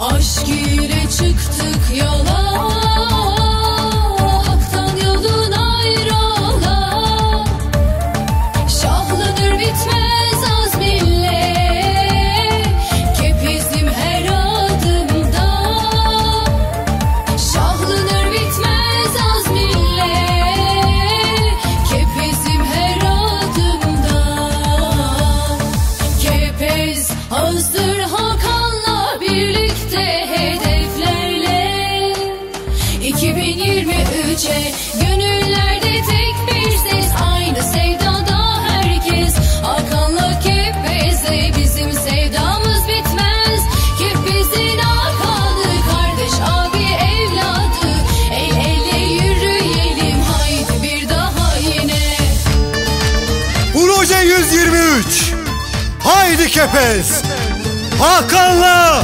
Aşk yine çıktık ya. 2023'e gönüllerde tek bir ses Aynı sevdada herkes. Hakan'la Kepez'e bizim sevdamız bitmez. Kepez'in Hakan'ı kardeş abi evladı. El ele yürüyelim haydi bir daha yine. Proje 123 Haydi Kepez. Hakan'la Hedef 2023